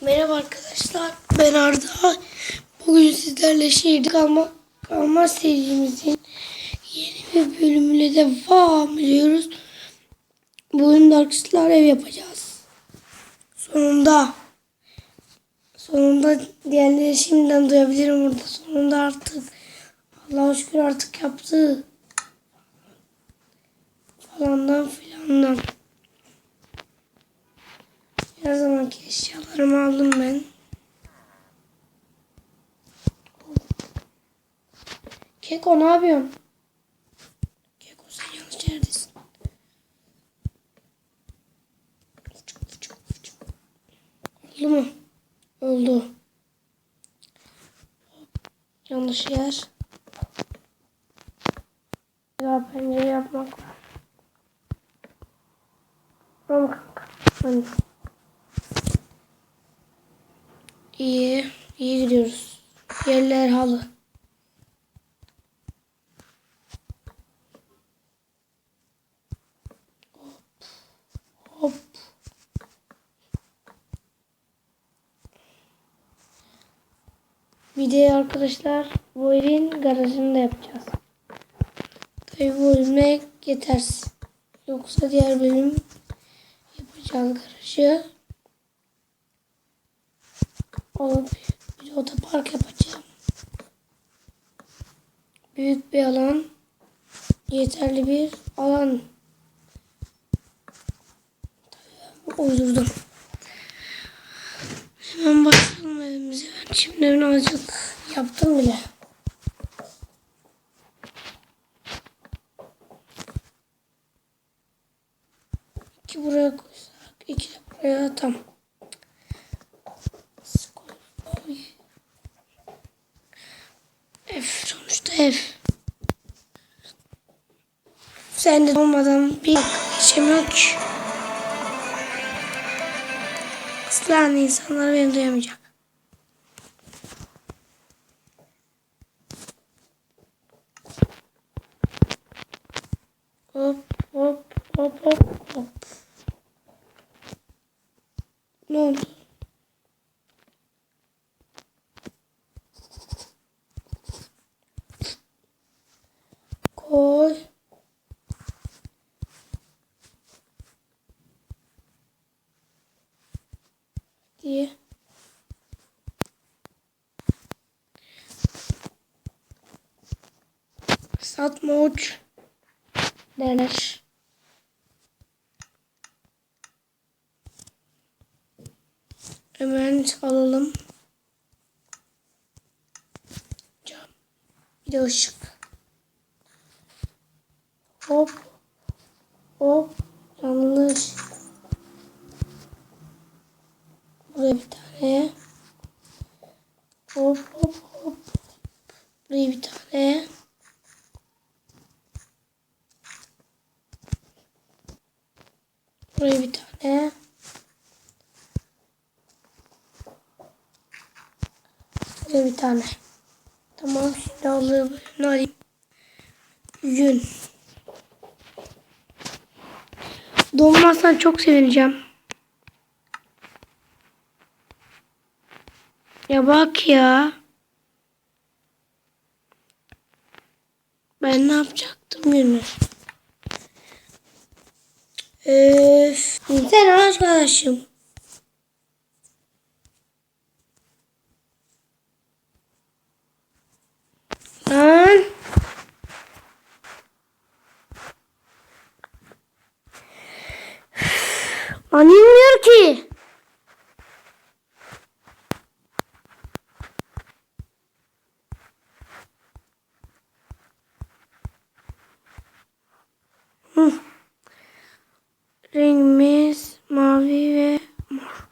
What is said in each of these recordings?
Merhaba arkadaşlar. Ben Arda. Bugün sizlerle şehirde kalma, kalma serimizin yeni bir bölümüyle devam ediyoruz. Bugün Darkstar ev yapacağız. Sonunda. Sonunda diğerleri şimdiden duyabilirim burada. Sonunda artık. Allah'a şükür artık yaptı. Falandan filandan. Her zamanki eşyalarımı aldım ben. Keko ne yapıyorsun? Keko sen yanlış yerdesin. Oldu mu? Oldu. Yanlış yer. Ya pencere yapmak var. Tamam kanka. Hadi. İyi. İyi gidiyoruz. Yerler halı. Hop. De arkadaşlar bu evin garajını da yapacağız. Tabii bu bölüme yetersiz. Yoksa diğer bölüm yapacağız garajı. De otopark yapacağım. Büyük bir alan. Yeterli bir alan. Uydurdum. Hemen başlayalım evimize. Ben şimdiden azıcık yaptım bile. İki buraya koysak, iki de buraya tam. Oy. Ev sonuçta ev. Sen de olmadan bir ki. Aslan insanlar beni duyamayacak. Hop hop hop hop hop. Ne oldu? Koy. diye. Satma uç derler. Hemen alalım. Bir de ışık. Hop. Hop. Yanlış. Buraya bir tane. Hop hop hop. Buraya bir tane. Buraya bir tane. Buraya bir tane. Tamam şimdi alayım. Yün. Dolmazsan çok sevineceğim. Ya bak ya. Ben ne yapacaktım Yunus? Öf. Sen arkadaşım. Lan. Lan inmiyor ki. Hı. Rengimiz mavi ve mor.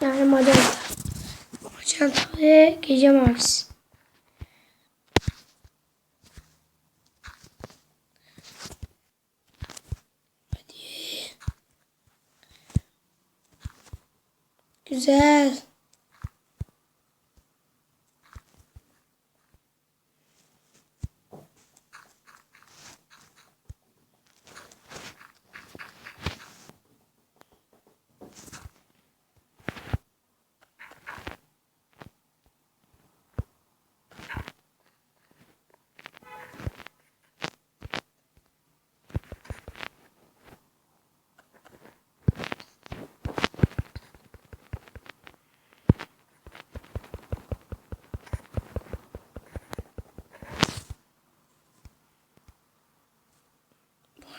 Yani magenta. Magenta ve gece mavisi. Güzel.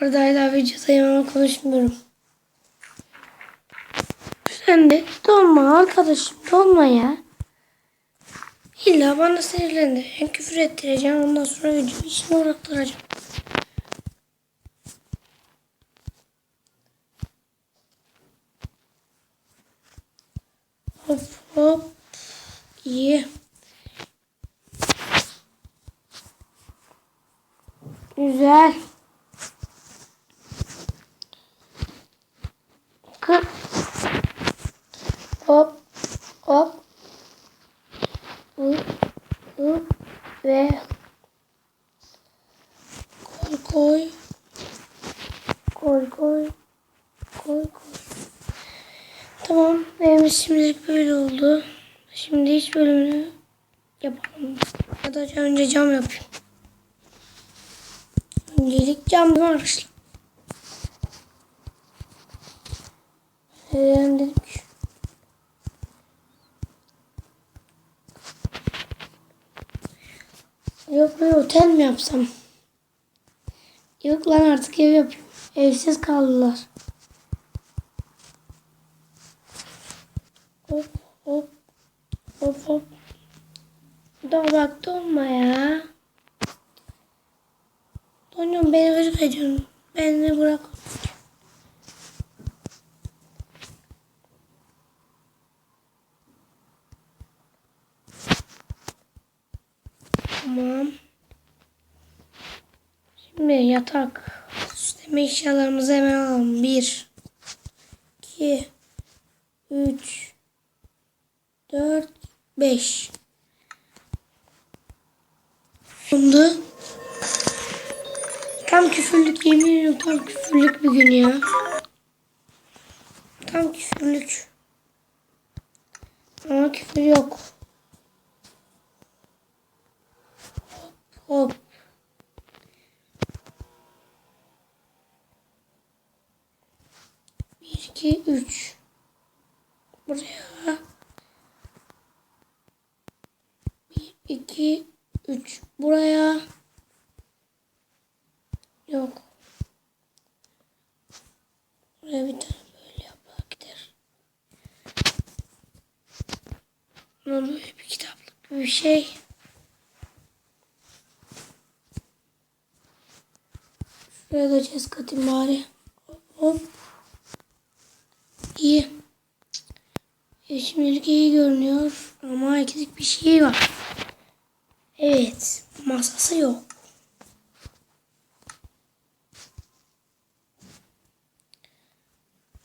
Arada hala videodayım ama konuşmuyorum. Sen de dolma arkadaşım dolma ya. İlla bana sinirlendi. Ben küfür ettireceğim ondan sonra video işine uğraktıracağım. Hop hop. İyi. Güzel. Kır. Hop. Hop. Hop. Ve koy koy. Koy koy. Koy koy. Tamam. Benim şimdilik böyle oldu. Şimdi hiç bölümünü yapalım. Ya da önce cam yapayım. Öncelik cam arkadaşlar? Neden dedim ki? Yok böyle otel mi yapsam? Yok lan artık ev yapayım. Evsiz kaldılar. Hop hop hop hop. Daha bak donma ya. Donuyorum beni gıcık ediyorsun. Beni bırak. Tamam. Şimdi yatak. Süsleme eşyalarımızı hemen alalım. Bir. iki, Üç. Dört. Beş. Şimdi tam küfürlük yemin ediyorum tam küfürlük bir gün ya. Tam küfürlük. Ama küfür yok. Hop. Bir, 3 buraya. Yok. Buraya bir tane böyle yapar gider. Ama böyle bir kitaplık bir şey. Şuraya da çiz katayım bari. Hop. İyi. E şimdilik iyi görünüyor ama eksik bir şey var. Evet. Masası yok.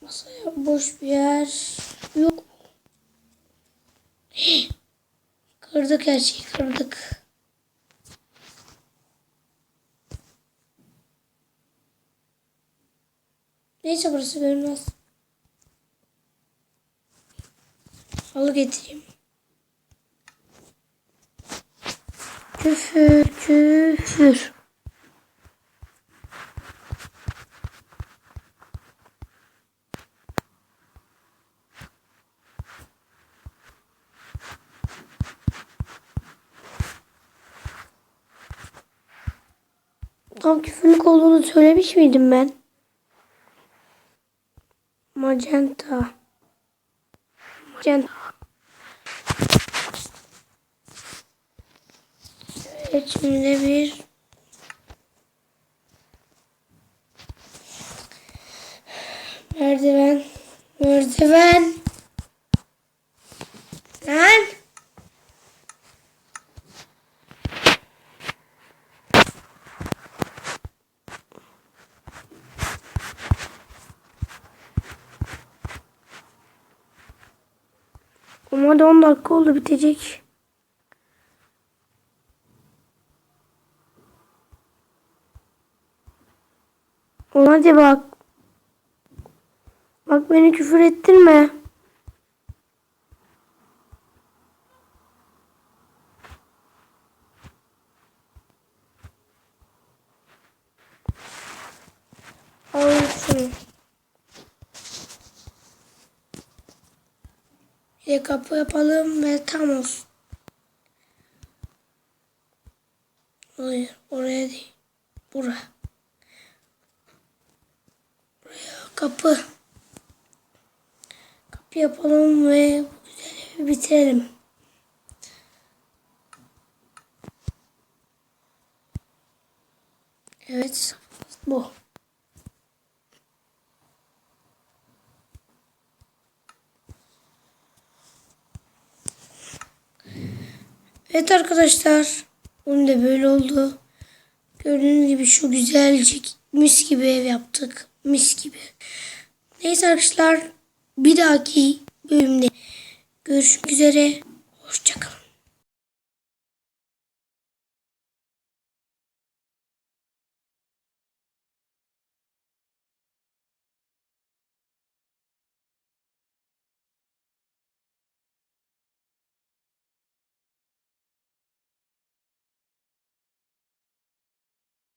Masaya boş bir yer yok. Hii. Kırdık her şeyi kırdık. Neyse burası görünmez. Halı getireyim. Küfür, küfür. Tam küfürlük olduğunu söylemiş miydim ben? Magenta. Magenta. Şimdi bir merdiven merdiven lan Ama da 10 dakika oldu bitecek. Hadi bak. Bak beni küfür ettirme. Al şunu. Bir de kapı yapalım ve tam olsun. Hayır oraya değil. Buraya. Kapı. Kapı yapalım ve bu güzel evi bitirelim. Evet. Bu. Evet arkadaşlar. Onun da böyle oldu. Gördüğünüz gibi şu güzelcik mis gibi ev yaptık. Mis gibi. Neyse arkadaşlar. Bir dahaki bölümde görüşmek üzere. Hoşçakalın.